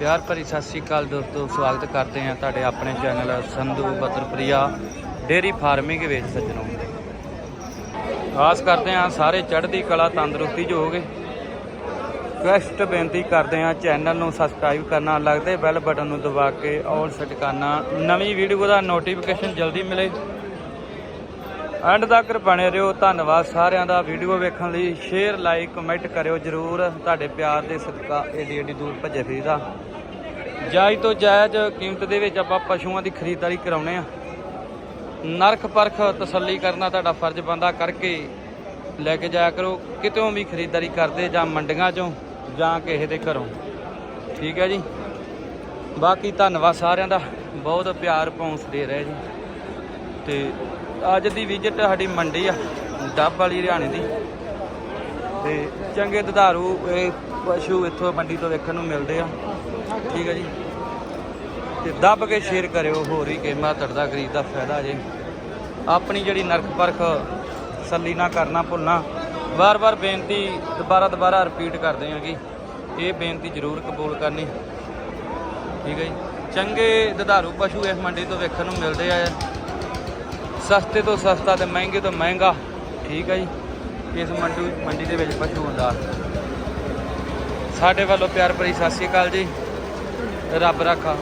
ਪਿਆਰ ਭਰੀ ਸਤਿ ਸ੍ਰੀ ਅਕਾਲ ਦੋਸਤੋ, ਸਵਾਗਤ ਕਰਦੇ ਹਾਂ ਤੁਹਾਡੇ ਆਪਣੇ ਚੈਨਲ ਸੰਧੂ ਬਤਰਪ੍ਰਿਆ ਡੇਰੀ ਫਾਰਮਿੰਗ ਵਿੱਚ ਸੱਜਣੋ। ਆਸ ਕਰਦੇ ਹਾਂ ਸਾਰੇ ਚੜ੍ਹਦੀ ਕਲਾ ਤੰਦਰੁਸਤੀ 'ਚ ਹੋਗੇ ਰਿਕਵੈਸਟ ਬੇਨਤੀ ਕਰਦੇ ਹਾਂ ਚੈਨਲ ਨੂੰ ਸਬਸਕ੍ਰਾਈਬ ਕਰਨਾ, ਲੱਗਦੇ ਬੈਲ ਬਟਨ ਨੂੰ ਦਬਾ ਕੇ ਆਲ ਸੈੱਟ ਕਰਨਾ ਨਵੀਂ ਵੀਡੀਓ ਦਾ ਨੋਟੀਫਿਕੇਸ਼ਨ ਜਲਦੀ ਮਿਲੇ। ਐਂਡ ਤੱਕ ਬਣੇ ਰਹੋ। ਧੰਨਵਾਦ ਸਾਰਿਆਂ ਦਾ। ਵੀਡੀਓ ਵੇਖਣ ਲਈ ਸ਼ੇਅਰ, ਲਾਈਕ, ਕਮੈਂਟ ਕਰਿਓ ਜਰੂਰ। ਤੁਹਾਡੇ ਪਿਆਰ ਦੇ ਸਦਕਾ ਏਡੀ ਏਡੀ ਦੂਰ ਭੱਜੇ ਫਿਰੀਦਾ। ਜਾਇਜ਼ ਤੋਂ ਜਾਇਜ਼ ਕੀਮਤ ਦੇ ਵਿੱਚ ਆਪਾਂ ਪਸ਼ੂਆਂ ਦੀ ਖਰੀਦਦਾਰੀ ਕਰਾਉਨੇ ਆ। ਨਰਖ ਪਰਖ ਤਸੱਲੀ ਕਰਨਾ ਤੁਹਾਡਾ ਫਰਜ਼ ਬੰਦਾ ਕਰਕੇ ਲੈ ਕੇ ਜਾਇਆ ਕਰੋ। ਕਿਤੋਂ ਵੀ ਖਰੀਦਦਾਰੀ ਕਰਦੇ ਜਾਂ ਮੰਡੀਆਂ ਚੋਂ ਜਾਂ ਕਿਸੇ ਦੇ ਘਰੋਂ। ਠੀਕ ਹੈ ਜੀ? ਬਾਕੀ ਧੰਨਵਾਦ ਸਾਰਿਆਂ ਦਾ। ਬਹੁਤ ਪਿਆਰ ਪਹੁੰਚ ਦੇ ਰਹੇ ਜੀ। ਤੇ ਅੱਜ ਦੀ ਵਿਜ਼ਿਟ ਸਾਡੀ ਮੰਡੀ ਆ, ਡੱਬ ਵਾਲੀ ਹਰਿਆਣੇ ਦੀ। ਤੇ ਚੰਗੇ ਦੁਧਾਰੂ, ਇਹ ਪਸ਼ੂ ਇੱਥੋਂ ਮੰਡੀ ਤੋਂ ਵੇਖਣ ਨੂੰ ਮਿਲਦੇ ਆ। ਠੀਕ ਹੈ ਜੀ। ਤੇ ਦੱਬ ਕੇ ਸ਼ੇਅਰ ਕਰਿਓ, ਹੋਰ ਹੀ ਕਿ ਮਾਤੜ ਦਾ, ਗਰੀਬ ਦਾ ਫਾਇਦਾ ਜੇ। ਆਪਣੀ ਜਿਹੜੀ ਨਰਕ ਪਰਖ ਸੱਲੀ ਨਾ ਕਰਨਾ, ਭੁੱਲਣਾ ਵਾਰ-ਵਾਰ ਬੇਨਤੀ, ਦੁਬਾਰਾ ਦੁਬਾਰਾ ਰਿਪੀਟ ਕਰਦੇ ਹਾਂ ਕਿ ਇਹ ਬੇਨਤੀ ਜ਼ਰੂਰ ਕਬੂਲ ਕਰਨੀ। ਠੀਕ ਹੈ ਜੀ। ਚੰਗੇ ਦੁਧਾਰੂ ਪਸ਼ੂ ਇਸ ਮੰਡੀ ਤੋਂ ਵੇਖਣ ਨੂੰ ਮਿਲਦੇ ਆ। ਸਸਤੇ ਤੋਂ ਸਸਤਾ ਤੇ ਮਹਿੰਗੇ ਤੋਂ ਮਹਿੰਗਾ। ਠੀਕ ਹੈ ਜੀ। ਇਸ ਮੰਡੀ ਮੰਡੀ ਦੇ ਵਿੱਚ ਪਸ਼ੂ ਦਾ ਸਾਡੇ ਵੱਲੋਂ ਪਿਆਰ ਭਰੀ ਸਤਿ ਸ਼੍ਰੀ ਅਕਾਲ ਜੀ। ਰੱਬ ਰਾਖਾ।